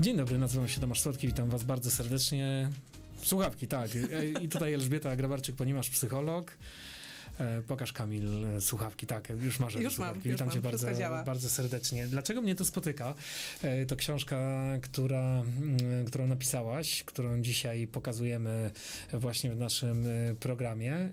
Dzień dobry, nazywam się Tomasz Słodki, witam was bardzo serdecznie. Słuchawki, tak. E, I tutaj Elżbieta Grabarczyk, ponieważ psycholog. E, Pokaż Kamil e, słuchawki, tak, już masz Już mam, słuchawki. już Witam mam, cię bardzo, bardzo serdecznie. Dlaczego mnie to spotyka? E, To książka, która, mm, którą napisałaś, którą dzisiaj pokazujemy właśnie w naszym programie. E,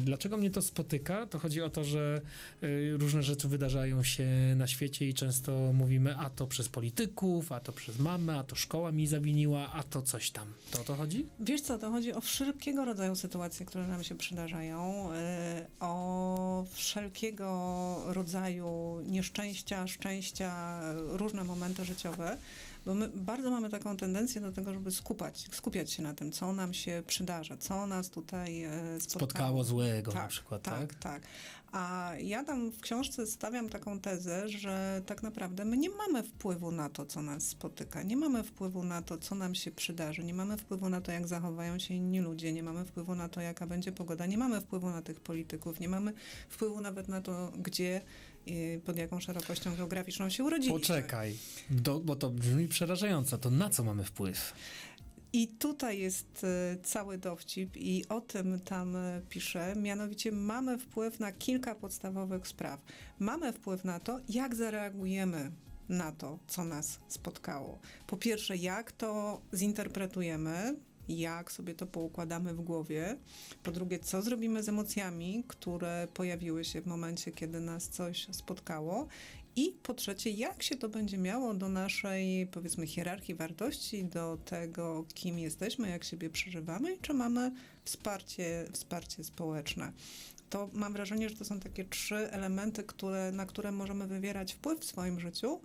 Dlaczego mnie to spotyka? To chodzi o to, że e, różne rzeczy wydarzają się na świecie i często mówimy, a to przez polityków, a to przez mamę, a to szkoła mi zawiniła, a to coś tam. To o to chodzi? Wiesz co, to chodzi o wszelkiego rodzaju sytuacje, które nam się przydarzają, o wszelkiego rodzaju nieszczęścia, szczęścia, różne momenty życiowe, bo my bardzo mamy taką tendencję do tego, żeby skupać, skupiać się na tym, co nam się przydarza, co nas tutaj y, spotkało. Spotkało złego na Tak, przykład, tak, tak? tak. A ja tam w książce stawiam taką tezę, że tak naprawdę my nie mamy wpływu na to, co nas spotyka. Nie mamy wpływu na to, co nam się przydarzy. Nie mamy wpływu na to, jak zachowają się inni ludzie. Nie mamy wpływu na to, jaka będzie pogoda. Nie mamy wpływu na tych polityków. Nie mamy wpływu nawet na to, gdzie, pod jaką szerokością geograficzną się urodziliśmy. Poczekaj, do, bo to brzmi przerażająco. To na co mamy wpływ? I tutaj jest e, cały dowcip i o tym tam e, piszę. Mianowicie mamy wpływ na kilka podstawowych spraw. Mamy wpływ na to, jak zareagujemy na to, co nas spotkało. Po pierwsze, jak to zinterpretujemy, jak sobie to poukładamy w głowie. Po drugie, co zrobimy z emocjami, które pojawiły się w momencie, kiedy nas coś spotkało. I po trzecie, jak się to będzie miało do naszej, powiedzmy, hierarchii wartości, do tego, kim jesteśmy, jak siebie przeżywamy i czy mamy wsparcie, wsparcie społeczne. To mam wrażenie, że to są takie trzy elementy, które, na które możemy wywierać wpływ w swoim życiu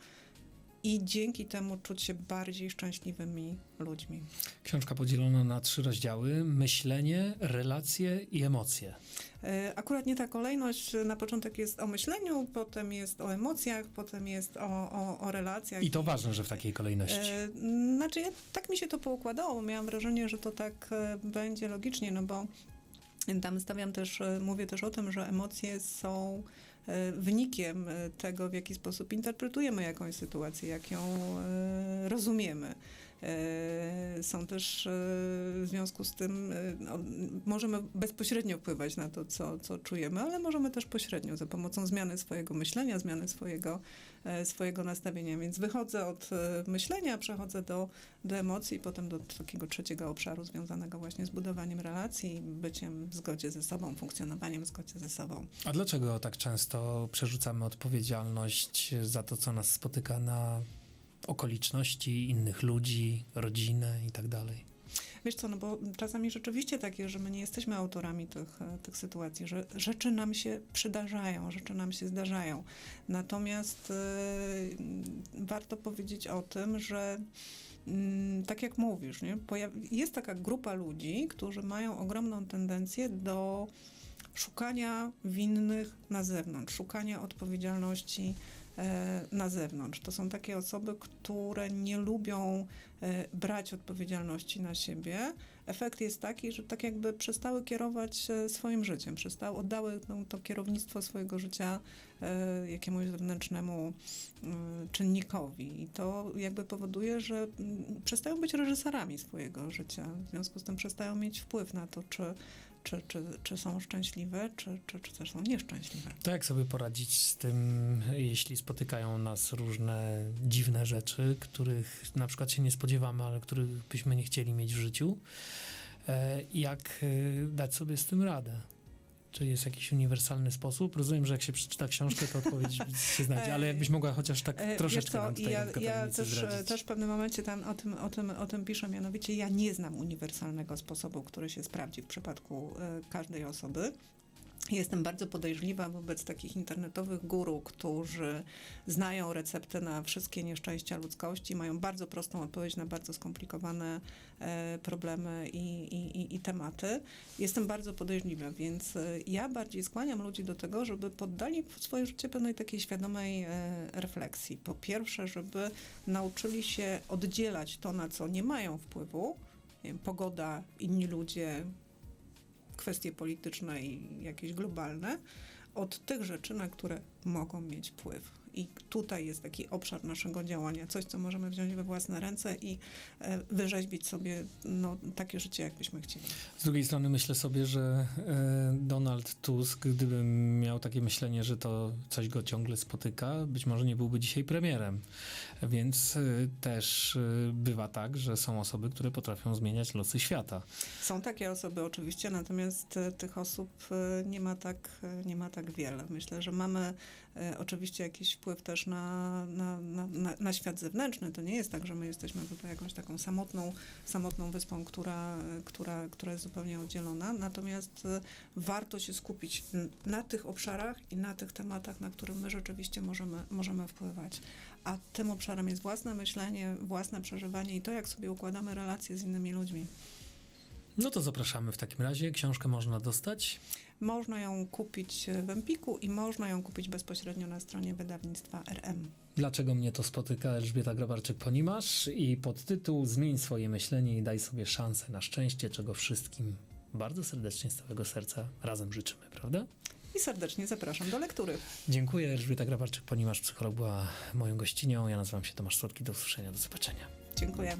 i dzięki temu czuć się bardziej szczęśliwymi ludźmi. Książka podzielona na trzy rozdziały: myślenie, relacje i emocje. E, Akurat nie ta kolejność. Na początek jest o myśleniu, potem jest o emocjach, potem jest o, o, o relacjach. I to ważne, że w takiej kolejności. E, Znaczy, ja, tak mi się to poukładało. Miałam wrażenie, że to tak e, będzie logicznie, no bo tam stawiam też, mówię też o tym, że emocje są wynikiem e, tego, w jaki sposób interpretujemy jakąś sytuację, jak ją e, rozumiemy. E, Są też e, w związku z tym, e, no, możemy bezpośrednio wpływać na to, co, co czujemy, ale możemy też pośrednio, za pomocą zmiany swojego myślenia, zmiany swojego, swojego nastawienia. Więc wychodzę od myślenia, przechodzę do, do emocji, potem do takiego trzeciego obszaru związanego właśnie z budowaniem relacji, byciem w zgodzie ze sobą, funkcjonowaniem w zgodzie ze sobą. A dlaczego tak często przerzucamy odpowiedzialność za to, co nas spotyka na okoliczności innych ludzi, rodzinę i tak dalej? Wiesz co, no bo czasami rzeczywiście tak jest, że my nie jesteśmy autorami tych, e, tych sytuacji, że rzeczy nam się przydarzają, rzeczy nam się zdarzają. Natomiast e, warto powiedzieć o tym, że mm, tak jak mówisz, nie? Jest taka grupa ludzi, którzy mają ogromną tendencję do szukania winnych na zewnątrz, szukania odpowiedzialności na zewnątrz. To są takie osoby, które nie lubią e, brać odpowiedzialności na siebie. Efekt jest taki, że tak jakby przestały kierować e, swoim życiem, przestały, oddały no, to kierownictwo swojego życia e, jakiemuś zewnętrznemu czynnikowi. I to jakby powoduje, że mm, przestają być reżyserami swojego życia. W związku z tym przestają mieć wpływ na to, czy, czy, czy, czy są szczęśliwe, czy, czy, czy też są nieszczęśliwe. To jak sobie poradzić z tym, jeśli spotykają nas różne dziwne rzeczy, których na przykład się nie spodziewamy, ale których byśmy nie chcieli mieć w życiu? E, Jak e, dać sobie z tym radę? Czy jest jakiś uniwersalny sposób? Rozumiem, że jak się przeczyta książkę, to odpowiedź się znajdzie, ale jakbyś mogła chociaż tak E, troszeczkę co, nam tutaj ja, ja też, zdradzić. też w pewnym momencie tam o tym, o, tym, o tym piszę, mianowicie ja nie znam uniwersalnego sposobu, który się sprawdzi w przypadku e, każdej osoby. Jestem bardzo podejrzliwa wobec takich internetowych guru, którzy znają receptę na wszystkie nieszczęścia ludzkości, mają bardzo prostą odpowiedź na bardzo skomplikowane e, problemy i, i, i, tematy. Jestem bardzo podejrzliwa, więc e, ja bardziej skłaniam ludzi do tego, żeby poddali swoje życie pewnej takiej świadomej e, refleksji. Po pierwsze, żeby nauczyli się oddzielać to, na co nie mają wpływu, pogoda, inni ludzie, kwestie polityczne i jakieś globalne, od tych rzeczy, na które mogą mieć wpływ. I tutaj jest taki obszar naszego działania, coś, co możemy wziąć we własne ręce i e, wyrzeźbić sobie no, takie życie, jakbyśmy chcieli. Z drugiej strony myślę sobie, że e, Donald Tusk, gdyby miał takie myślenie, że to coś go ciągle spotyka, być może nie byłby dzisiaj premierem. Więc e, też e, bywa tak, że są osoby, które potrafią zmieniać losy świata. Są takie osoby oczywiście, natomiast e, tych osób nie ma tak, nie ma tak wiele. Myślę, że mamy oczywiście jakiś wpływ też na, na, na, na, świat zewnętrzny. To nie jest tak, że my jesteśmy tutaj jakąś taką samotną, samotną wyspą, która, która, która jest zupełnie oddzielona. Natomiast warto się skupić na tych obszarach i na tych tematach, na których my rzeczywiście możemy, możemy wpływać. A tym obszarem jest własne myślenie, własne przeżywanie i to, jak sobie układamy relacje z innymi ludźmi. No to zapraszamy w takim razie. Książkę można dostać. Można ją kupić w Empiku i można ją kupić bezpośrednio na stronie wydawnictwa RM. Dlaczego mnie to spotyka? Elżbieta Grabarczyk-Ponimasz i podtytuł Zmień swoje myślenie i daj sobie szansę na szczęście, czego wszystkim bardzo serdecznie z całego serca razem życzymy, prawda? I serdecznie zapraszam do lektury. Dziękuję. Elżbieta Grabarczyk-Ponimasz, psycholog, była moją gościnią. Ja nazywam się Tomasz Słodki. Do usłyszenia, do zobaczenia. Dziękuję.